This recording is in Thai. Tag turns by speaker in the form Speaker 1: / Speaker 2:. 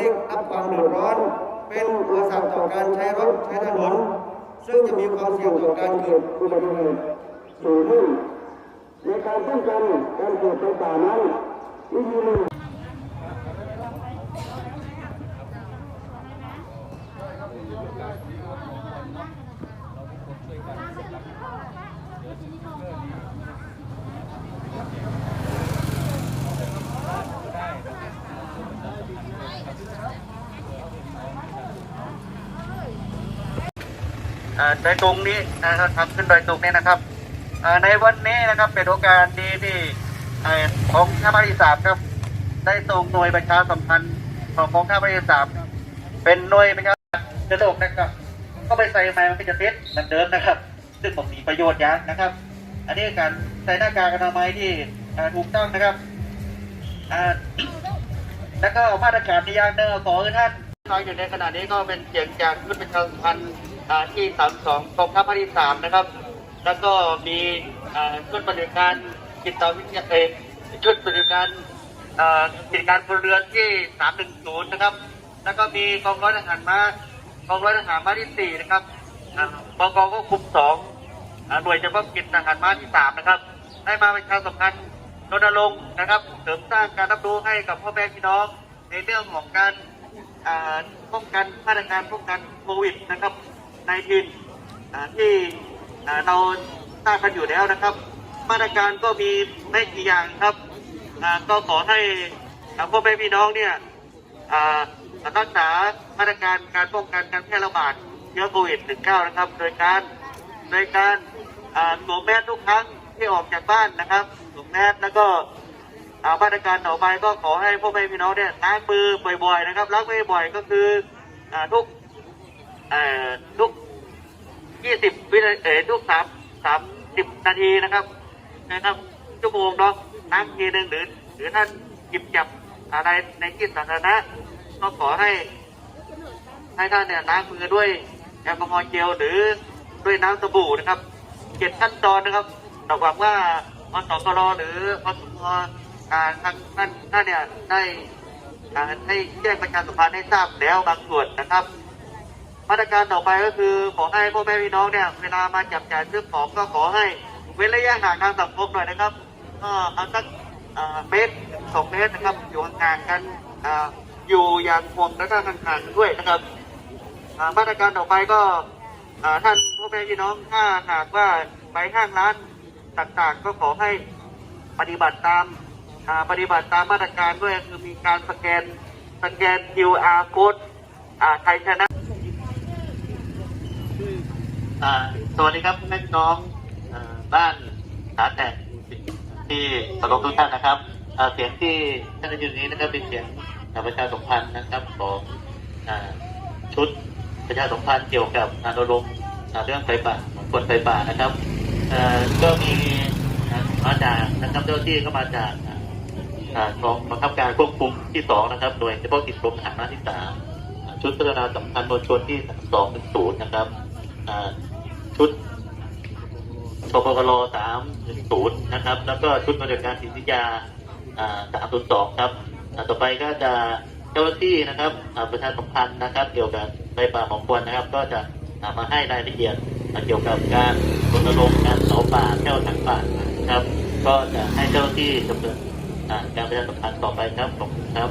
Speaker 1: ได้รับความเดือดร้อน เป็นอุปสรรคต่อการใช้รถใช้ถนน ซึ่งจะมีความเสี่ยงต่อการเกิดอุบัติเหตุสูงขึ้นในการป้องกันการเกิดไฟป่านั้นวิธีหนึ่ง
Speaker 2: โดยตรงนี้นะครับทำขึ้นโดยตรงนี้นะครับในวันนี้นะครับเป็นโอกาสดีที่ของท่าภาคที่สามครับ ได้ส่งหน่วยประชาสัมพันธ์ของกองท่าภาคที่สามเป็นหน่วยประชาสัมพันธ์กระโดดนะครับ ก็ไปใส่ไม้มันก็จะเท็จเหมือนเดิมนะครับ ซึ่งผมมีประโยชน์ยางนะครับ อันนี้การใส่หน้ากากอนามัยที่ถูกต้องนะครับแล้วก็มาตรการที่ยากเนอขอท่านฟังอยู่ในขณะนี้ก็เป็นเสียงจากชุดประชาสัมพันธ์ ที่ 32กองทัพภาคที่3นะครับ แล้วก็มีชุดปฏิบัติการจิตวิทยาเอกชุดปฏิบัติการอ่ากิจการพลเรือนที่ 310 นะครับ แล้วก็มีกองร้อยทหารมากองร้อยทหารมาที่ 4 นะครับบกก็คุม2อ่าหน่วยเฉพาะกิจทหารมาที่ 3 นะครับ ได้มาประชาสัมพันธ์รณรงค์นะครับเสริมสร้างการรับรู้ให้กับพ่อแม่พี่น้อง ในเรื่องของการอ่าป้องกันมาตรการป้องกันโควิดนะครับ ในทีนที่เราทราบกันอยู่แล้วนะครับ มาตรการก็มีไม่กี่อย่างครับก็ขอให้พ่อแม่พี่น้องเนี่ยรักษามาตรการการป้องกันการแพร่ระบาดเชื้อโควิด -19 นะครับ โดยการโดยการสวมแมสทุกครั้งที่ออกจากบ้านนะครับสวมแมสแล้วก็มาตรการต่อไปก็ขอให้พ่อแม่พี่น้องเนี่ยล้างมือบ่อยๆนะครับล้างมือบ่อยก็คือทุก เอ่อทุก20วินาทีเอ่อทุก3 30นาทีนะครับนะครับชั่วโมงเนาะล้างทีหนึ่งหรือหรือท่านหยิบจับอะไรในที่สาธารณะก็ขอให้ให้ท่านเนี่ยล้างมือด้วยแอลกอฮอล์เจลหรือด้วยน้ำสบู่นะครับเจ็ดขั้นตอนนะครับเราหวังว่าอสกรหรืออสมอ่าทางท่านท่านเนี่ยได้ให้แจ้งประชาสัมพันธ์ให้ทราบแล้วบางส่วนนะครับ มาตรการต่อไปก็คือขอให้พ่อแม่พี่น้องเนี่ยเวลามาจับจ่ายซื้อของก็ขอให้เว้นระยะห่างทางสังคมหน่อยนะครับก็เอาสักอ่าเมตรสองเมตรนะครับอยู่ห่างกันอ่าอยู่อย่างห่วงและก็ห่างๆด้วยนะครับมาตรการต่อไปก็อ่าท่านพ่อแม่พี่น้องถ้าหากว่าไปห้างร้านต่างๆ ก็ขอให้ปฏิบัติตามอ่าปฏิบัติตามมาตรการด้วยคือมีการสแกนสแกน QR code อ่าไทยชนะ สวัสดีครับพ่อแม่พี่น้องบ้านขาแตกที่สรบทุกท่านนะครับเสียงที่ท่านได้ยินนี้นะครับเป็นเสียงจากประชาสัมพันธ์นะครับของอชุดประชาสัมพันธ์เกี่ยวกับการรณรงค์เรื่องไฟป่าของคนไฟป่านะครับก็มีมาจากนะครับเจ้าหน้าที่ก็มาจากกองบังคับการควบคุมที่สองนะครับโดยเฉพาะกิจกรมทหารมาที่สามชุดพัฒนาสัมพันธ์มวลชนที่สองถึงศูนย์นะครับ ชุดปปกรสามถึงศูนย์นะครับ แล้วก็ชุดปฏิบัติการศิริยาสามศูนย์สองครับต่อไปก็จะเจ้าหน้าที่นะครับประชาสัมพันธ์นะครับ เกี่ยวกับไฟป่าหมอกควันนะครับ ก็จะอ่ามาให้รายละเอียดเกี่ยวกับการรณรงค์การเผาป่าแก้วถังป่านะครับ ก็จะให้เจ้าหน้าที่ดำเนินการประชาสัมพันธ์ต่อไปครับขอบคุณครับ